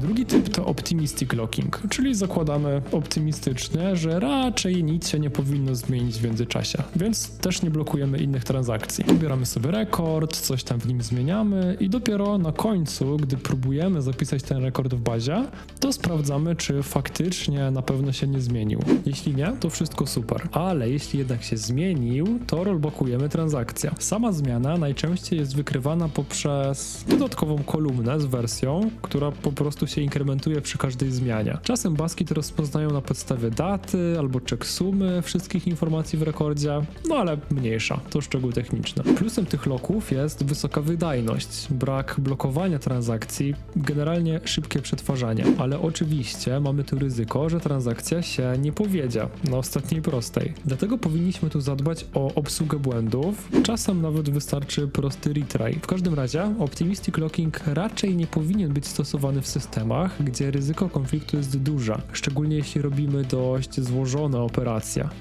Drugi typ to optimistic locking, czyli zakładamy optymistycznie, że raczej nic się nie powinno zmienić w międzyczasie, więc też nie blokujemy innych transakcji. Pobieramy sobie rekord, coś tam w nim zmieniamy i dopiero na końcu, gdy próbujemy zapisać ten rekord w bazie, to sprawdzamy, czy faktycznie na pewno się nie zmienił. Jeśli nie, to wszystko super. Ale jeśli jednak się zmienił, to rollbackujemy transakcję. Sama zmiana najczęściej jest wykrywana poprzez dodatkową kolumnę z wersją, która po prostu się inkrementuje przy każdej zmianie. Czasem baski to rozpoznają na podstawie daty albo check sumy wszystkich informacji w rekordzie, no ale mniejsza, to szczegół techniczny. Plusem tych loków jest wysoka wydajność, brak blokowania transakcji, generalnie szybkie przetwarzanie, ale oczywiście mamy tu ryzyko, że transakcja się nie powiedzie na ostatniej prostej. Dlatego powinniśmy tu zadbać o obsługę błędów, czasem nawet wystarczy prosty retry. W każdym razie optimistic locking raczej nie powinien być stosowany w systemach, gdzie ryzyko konfliktu jest duże, szczególnie jeśli robimy dość złożone operacje.